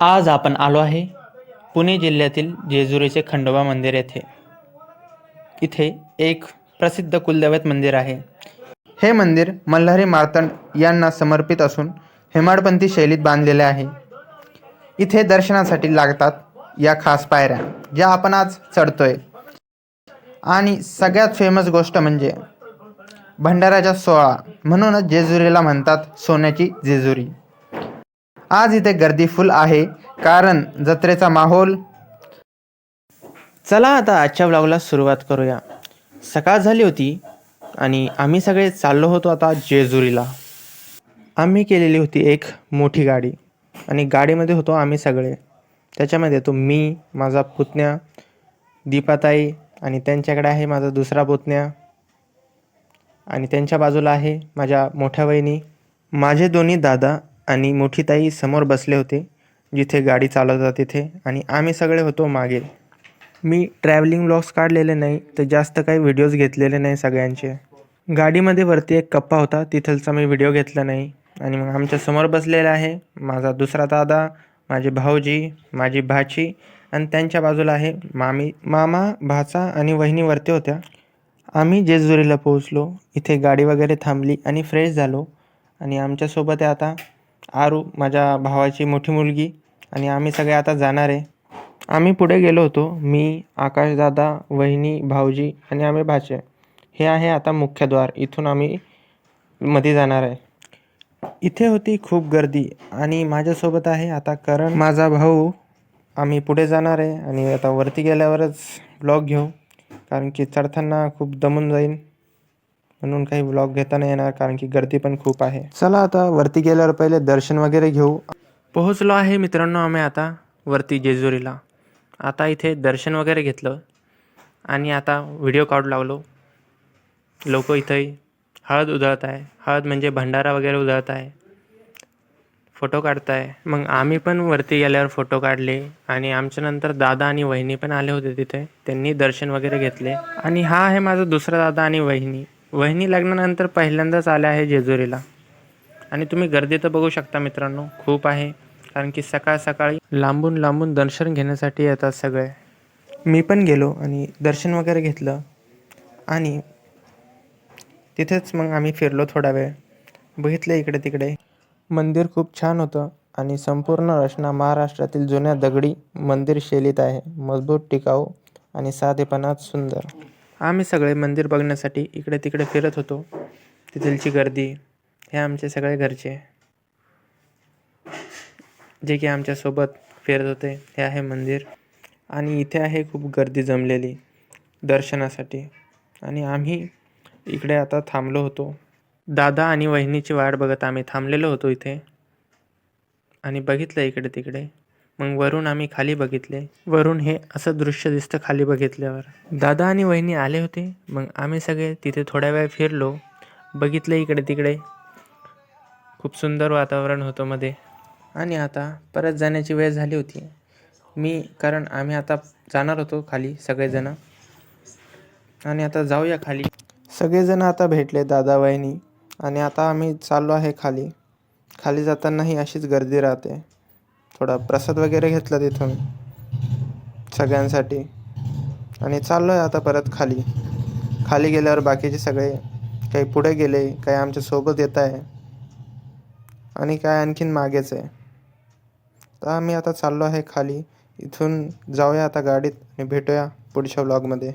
आज आपण आलो आहे पुणे जिल्ह्यातील जेजुरीचे खंडोबा मंदिर येथे. इथे एक प्रसिद्ध कुलदैवत मंदिर आहे. हे मंदिर मल्हारी मार्तंड यांना समर्पित असून हेमाडपंथी शैलीत बांधलेले आहे. इथे दर्शनासाठी लागतात या खास पायऱ्या ज्या आपण आज चढतोय. आणि सगळ्यात फेमस गोष्ट म्हणजे भंडाराच्या सोहळा म्हणूनच जेजुरीला म्हणतात सोन्याची जेजुरी. आज इथे गर्दी फुल आहे. कारण जत्रेचा माहोल. चला आता आजच्या ब्लॉगला सुरुवात करूया. सकाळ झाली होती आणि आम्ही सगळे चाललो होतो आता जेजुरीला. आम्ही केलेली होती एक मोठी गाडी. आणि गाडीमध्ये होतो आम्ही सगळे. त्याच्यामध्ये तो मी माझा पुतण्या दीपाताई आणि त्यांच्याकडे आहे माझा दुसरा पुतण्या. आणि त्यांच्या बाजूला आहे माझ्या मोठ्या वहिनी माझे दोन्ही दादा आणि मोठी ताई समोर बसले होते जिथे गाडी चालवतात तिथे. आणि आम्ही सगळे होतो मागे. मी ट्रॅव्हलिंग ब्लॉग्स काढलेले नाही तर जास्त काही व्हिडिओज घेतलेले नाही सगळ्यांचे. गाडीमध्ये वरती एक कप्पा होता तिथलचा मी व्हिडिओ घेतला नाही. आणि मग आमच्यासमोर बसलेला आहे माझा दुसरा दादा माझे भाऊजी माझी भाची आणि त्यांच्या बाजूला आहे मामी मामा भाचा आणि वहिनी वरती होत्या. आम्ही जेजुरीला पोहोचलो. इथे गाडी वगैरे थांबली आणि फ्रेश झालो. आणि आमच्यासोबत आहे आता आरू माझ्या भावाची मोठी मुलगी आणि आम्ही सगळे आता जाणार आहे. आम्ही पुढे गेलो होतो. मी आकाशदादा वहिनी भाऊजी आणि आम्ही भाचे. हे आहे आता मुख्यद्वार इथून आम्ही मध्ये जाणार आहे. इथे होती खूप गर्दी आणि माझ्यासोबत आहे आता करण. माझा भाऊ. आम्ही पुढे जाणार आहे आणि आता वरती गेल्यावरच ब्लॉग घेऊ. कारण की चढताना खूप दमून जाईन. म्हणून काही ब्लॉग घेता नाही येणार कारण की गर्दी पण खूप आहे. चला आता वरती गेल्यावर पहिले दर्शन वगैरे घेऊ. पोहोचलो आहे मित्रांनो आम्ही आता वरती जेजुरीला. आता इथे दर्शन वगैरे घेतलं आणि आता व्हिडिओ काढू लागलो. लोक इथे हळद उधळत आहे. हळद म्हणजे भंडारा वगैरे उधळत आहे. फोटो काढताय. मग आम्ही पण वरती गेल्यावर फोटो काढले आणि आमच्या नंतर दादा आणि वहिनी पण आले होते तिथे. त्यांनी दर्शन वगैरे घेतले. आणि हा आहे माझा दुसरा दादा आणि वहिनी. वहिनी लग्नानंतर पहिल्यांदाच आल्या आहे जेजुरीला. आणि तुम्ही गर्दी तर बघू शकता मित्रांनो खूप आहे. कारण की सकाळ सकाळी लांबून लांबून दर्शन घेण्यासाठी येतात सगळे. मी पण गेलो आणि दर्शन वगैरे घेतलं. आणि तिथेच मग आम्ही फिरलो थोडा वेळ. बघितलं इकडे तिकडे. मंदिर खूप छान होतं आणि संपूर्ण रचना महाराष्ट्रातील जुन्या दगडी मंदिर शैलीत आहे. मजबूत टिकाऊ आणि साधेपणात सुंदर. आम्ही सगळे मंदिर बघण्यासाठी इकडे तिकडे फिरत होतो. तिथलची गर्दी हे आमचे सगळे घरचे. जे की आमच्यासोबत फिरत होते हे आहे मंदिर. आणि इथे आहे खूप गर्दी जमलेली दर्शनासाठी. आणि आम्ही इकडे आता थांबलो होतो. दादा आणि वहिनीची वाट बघत आम्ही थांबलेलो होतो इथे. आणि बघितलं इकडे तिकडे. मग वरून आम्ही खाली बघितले. वरून हे असं दृश्य दिसतं खाली बघितल्यावर. दादा आणि वहिनी आले होते. मग आम्ही सगळे तिथे थोड्या वेळ फिरलो. बघितलं इकडे तिकडे. खूप सुंदर वातावरण होतं मध्ये. आणि आता परत जाण्याची वेळ झाली होती. मी कारण आम्ही आता जाणार होतो खाली सगळेजण. आणि आता जाऊया खाली. सगळेजण आता भेटले दादा वहिनी. आणि आता आम्ही चाललो आहे खाली. खाली जातानाही अशीच गर्दी राहते. थोडा प्रसाद वगैरे घेतला तिथून सगळ्यांसाठी. आणि चाललो आहे आता परत खाली. खाली गेल्यावर बाकीचे सगळे काही पुढे गेले काही आमच्यासोबत येत आहे. आणि काय आणखीन मागेच आहे. तर आम्ही आता चाललो आहे खाली. इथून जाऊया आता गाडीत आणि भेटूया पुढच्या व्लॉगमध्ये